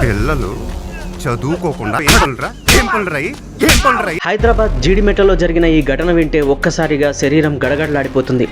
పిల్లలు చదువుకోకుండా ఏం హైదరాబాద్ జీడిమెట్టలో జరిగిన ఈ ఘటన వింటే ఒక్కసారిగా శరీరం గడగడలాడిపోతుంది.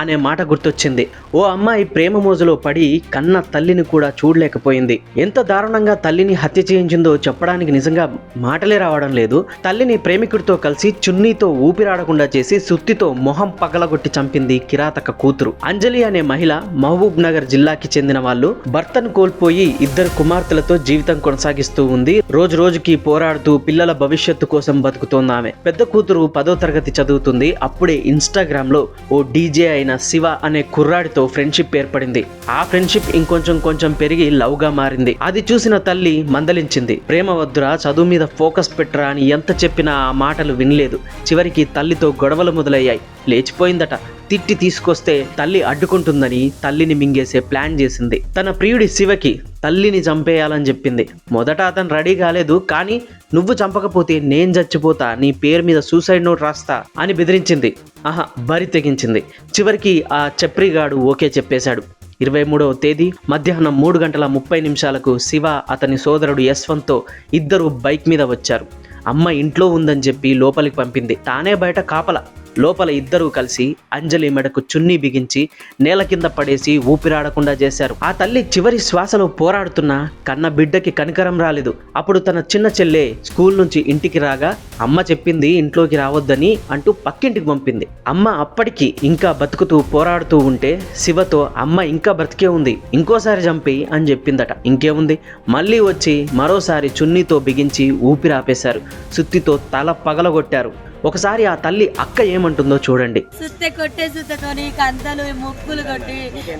అనే మాట గుర్తొచ్చింది. ఓ అమ్మాయి ప్రేమ మోజులో పడి కన్న తల్లిని కూడా చూడలేకపోయింది. ఎంత దారుణంగా తల్లిని హత్య చేయించిందో చెప్పడానికి నిజంగా మాటలే రావడం లేదు. తల్లిని ప్రేమికుడితో కలిసి చున్నీతో ఊపిరాడకుండా చేసి సుత్తితో మొహం పగలగొట్టి చంపింది కిరాతక కూతురు. అంజలి అనే మహిళ మహబూబ్ నగర్ జిల్లాకి చెందిన వాళ్ళు భర్తను కోల్పోయి ఇద్దరు కుమార్తెలతో జీవితం కొనసాగిస్తూ ఉంది. రోజు రోజుకి పోరాడుతూ పిల్లల భవిష్యత్తు కోసం బతుకుతోంది ఆమె పెద్ద కూతురు పదో తరగతి చదువుతుంది. అప్పుడే ఇన్స్టాగ్రామ్లో ఓ డీజే అయిన శివ అనే కుర్రాడితో ఫ్రెండ్షిప్ ఏర్పడింది. ఆ ఫ్రెండ్షిప్ ఇంకొంచెం కొంచెం పెరిగి లవ్గా మారింది. అది చూసిన తల్లి మందలించింది. ప్రేమ వద్దురా చదువు మీద ఫోకస్ పెట్టరా అని ఎంత చెప్పినా ఆ మాటలు వినలేదు. చివరికి తల్లితో గొడవలు మొదలయ్యాయి. లేచిపోయిందట. తిట్టి తీసుకొస్తే తల్లి అడ్డుకుంటుందని తల్లిని మింగేసే ప్లాన్ చేసింది. తన ప్రియుడి శివకి తల్లిని చంపేయాలని చెప్పింది. మొదట అతను రెడీ కాలేదు కానీ నువ్వు చంపకపోతే నేను చచ్చిపోతా నీ పేరు మీద సూసైడ్ నోట్ రాస్తా అని బెదిరించింది. ఆహా బరి తెగించింది. చివరికి ఆ చప్రిగాడు ఓకే చెప్పేశాడు. ఇరవై మూడవ తేదీ మధ్యాహ్నం మూడు గంటల ముప్పై నిమిషాలకు శివ అతని సోదరుడు యశ్వంత్తో ఇద్దరు బైక్ మీద వచ్చారు. అమ్మ ఇంట్లో ఉందని చెప్పి లోపలికి పంపింది. తానే బయట కాపల. లోపల ఇద్దరూ కలిసి అంజలి మెడకు చున్నీ బిగించి నేల కింద పడేసి ఊపిరాడకుండా చేశారు. ఆ తల్లి చివరి శ్వాసలో పోరాడుతున్న కన్న బిడ్డకి కనికరం రాలేదు. అప్పుడు తన చిన్న చెల్లె స్కూల్ నుంచి ఇంటికి రాగా అమ్మ చెప్పింది ఇంట్లోకి రావద్దని అంటూ పక్కింటికి పంపింది. అమ్మ అప్పటికి ఇంకా బతుకుతూ పోరాడుతూ ఉంటే శివతో అమ్మ ఇంకా బ్రతికే ఉంది ఇంకోసారి చంపి అని చెప్పిందట. ఇంకేముంది? మళ్ళీ వచ్చి మరోసారి చున్నీతో బిగించి ఊపిరాపేశారు. సుత్తితో తల పగలగొట్టారు. ఒకసారి ఆ తల్లి అక్క ఏమంటుందో చూడండి. సుత్తే కొట్టే సుత్తతోని కంతలు ముక్కులు కొట్టి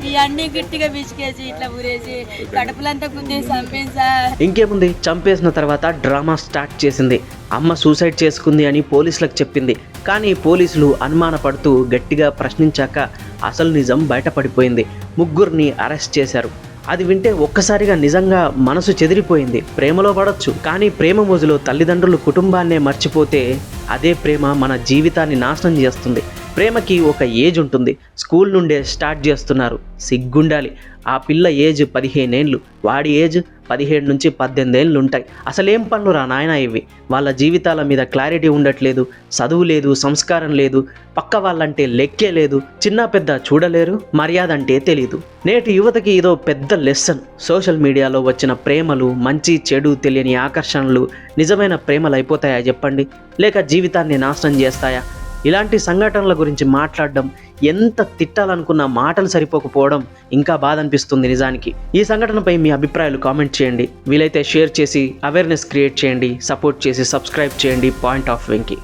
ఇవన్నీ గట్టిగా పిసికేసి ఇట్లా ఊరేసి కడుపులంతా గుద్దేసి చంపేసి ఇంకేముంది? చంపేసిన తర్వాత డ్రామా స్టార్ట్ చేసింది. అమ్మ సూసైడ్ చేసుకుంది అని పోలీసులకు చెప్పింది. కానీ పోలీసులు అనుమానపడుతూ గట్టిగా ప్రశ్నించాక అసలు నిజం బయటపడిపోయింది. ముగ్గురిని అరెస్ట్ చేశారు. అది వింటే ఒక్కసారిగా నిజంగా మనసు చెదిరిపోయింది. ప్రేమలో పడొచ్చు. కానీ ప్రేమ మోజులో తల్లిదండ్రులు కుటుంబాన్నే మర్చిపోతే అదే ప్రేమ మన జీవితాన్ని నాశనం చేస్తుంది. ప్రేమకి ఒక ఏజ్ ఉంటుంది. స్కూల్ నుండే స్టార్ట్ చేస్తున్నారు. సిగ్గుండాలి. ఆ పిల్ల ఏజ్ పదిహేనేళ్ళు. వాడి ఏజ్ పదిహేడు నుంచి పద్దెనిమిదేళ్ళు ఉంటాయి. అసలేం పనులు రా నాయన ఇవి? వాళ్ళ జీవితాల మీద క్లారిటీ ఉండట్లేదు. చదువు లేదు సంస్కారం లేదు. పక్క వాళ్ళంటే లెక్కే లేదు. చిన్న పెద్ద చూడలేరు. మర్యాద అంటే తెలియదు నేటి యువతకి ఇదో పెద్ద లెసన్. సోషల్ మీడియాలో వచ్చిన ప్రేమలు మంచి చెడు తెలియని ఆకర్షణలు నిజమైన ప్రేమలు అయిపోతాయా చెప్పండి? లేక జీవితాన్ని నాశనం చేస్తాయా? ఇలాంటి సంఘటనల గురించి మాట్లాడడం ఎంత తిట్టాలనుకున్న మాటలు సరిపోకపోవడం ఇంకా బాధ అనిపిస్తుంది నిజానికి. ఈ సంఘటనపై మీ అభిప్రాయాలు కామెంట్ చేయండి. వీలైతే షేర్ చేసి అవేర్నెస్ క్రియేట్ చేయండి సపోర్ట్ చేసి సబ్స్క్రైబ్ చేయండి. Point of Venky